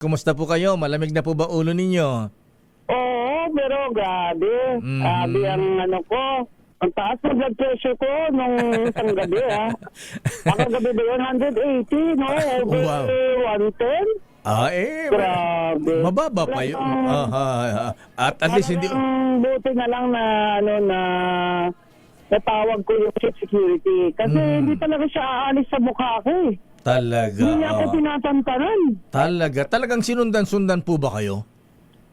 Kumusta po kayo? Malamig na po ba ulo ninyo? Oo, pero grabe. Mm. Grabe ang ano ko. Ang taas ng blood pressure ko nung isang gabi, ha? Ako gabi ba yun? 180, no? Over Wow. 110? Ah, eh. Grabe. Mababa pa yun. Talagang- Aha, at at least hindi... Buti na lang na, ano, na natawag ko yung chief security. Kasi Mm. hindi talaga siya aalis sa mukha ko, eh. Talaga. Hindi niya ako tinatantanan. Talaga. Talagang sinundan-sundan po ba kayo?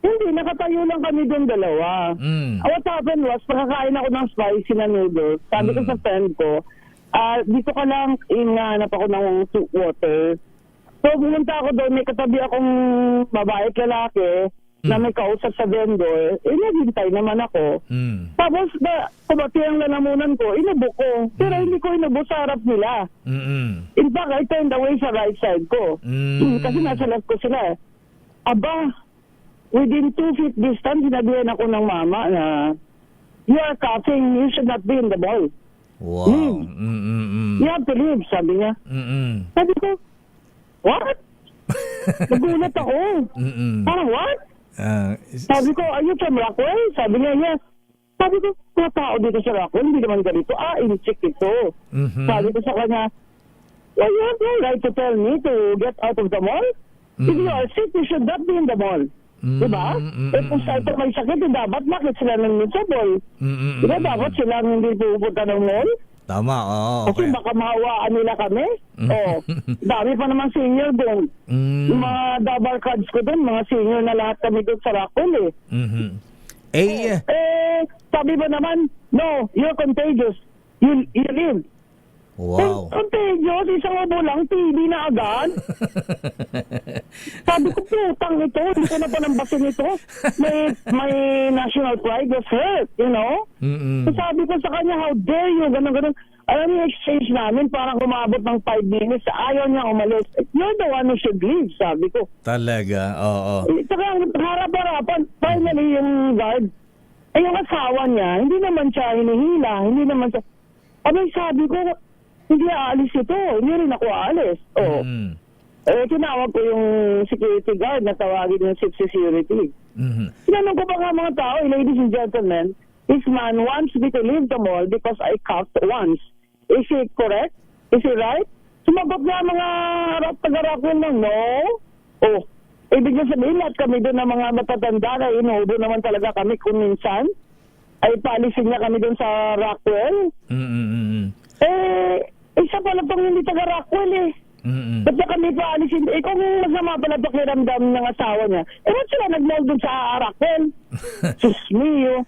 Hindi, nakatayo lang kami doon dalawa. Mm. What happened was, nakakain ako ng spicy na noodles. Sabi ko Mm. sa friend ko, ah dito ka lang, inahanap ako ng water. So, pumunta ako doon, may katabi akong babae at lalaki na Mm. may kausap sa vendor. Eh, naghintay naman ako. Mm. Tapos, na, kumati ang lalamunan ko, inubo ko. Pero Mm. hindi ko inubo sa harap nila. Mm-mm. In fact, I turned away sa right side ko. Mm. Kasi nasa left ko sila. eh. Aba, within two feet distance, sinabihan ako ng mama na, you are coughing, you should not be in the mall. Wow. Mm. You have to leave, sabi niya. Mm-mm. Sabi ko, what? Nagulat ako. Mm-mm. Parang what? Ah, is- Sabi ko, you from Rockwell? Sabi niya, yes. Sabi ko, mga tao dito sa Rockwell, hindi naman ganito. Ah, incheck ito. Mhm. Sabi ko sa kanya, well, you have no right to tell me to get out of the mall. If you are sick, you should not be in the mall. Mm, Diba? mm, mm, Eh kung sa ito may sakit, eh, dapat bakit sila nandun sa mall? Mm-mm. Diba dapat sila hindi pupunta ng mall? Tama, oo. Kasi okay. baka mahawaan nila kami. Mm. Oh, dami pa naman senior doon. Mm. Yung mga double cards ko doon, mga senior na lahat kami doon sa Rockwell eh. Mhm. Eh, Eh, sabi ba naman, no, you're contagious. You, you live. Wow. Eh, contagious, isang ubo lang, TV na agad. Sabi ko, putang ito, hindi ko na panambasin ito. May, may national pride was hurt, you know? Mm-mm. So sabi ko sa kanya, how dare you, ganun, ganun. Alam yung exchange namin, parang kumabot ng 5 minutes, ayaw niya umalis. You're the one who should leave, sabi ko. Talaga, oo. Eh, Saka harap-harapan, finally yung guard, ay yung asawa niya, hindi naman siya hinihila, hindi naman siya, abay sabi ko, hindi aalis ito, hindi rin ako aalis. Oh. Mm. Eh, tinawag ko yung security guard na tawagin yung chief security. Mhm. Tinanong ko ba nga mga tao, ladies and gentlemen, this man wants me to leave the mall because I coughed once. Is he correct? Is he right? Sumagot nga mga harap taga-Rockwell ng no. Oh, ibig na sabihin lahat kami doon ng mga matatanda na inuubo naman talaga kami kung minsan. Ay palisin niya kami doon sa Rockwell. Mm-mm. Eh, isa pala pang hindi taga-Rockwell eh. Mm-mm. Ba't na kami paalisin? Eh, kung masama pala pakiramdam ng asawa niya, eh, ba't sila nag-mall dun sa Arakwel? Sus mio.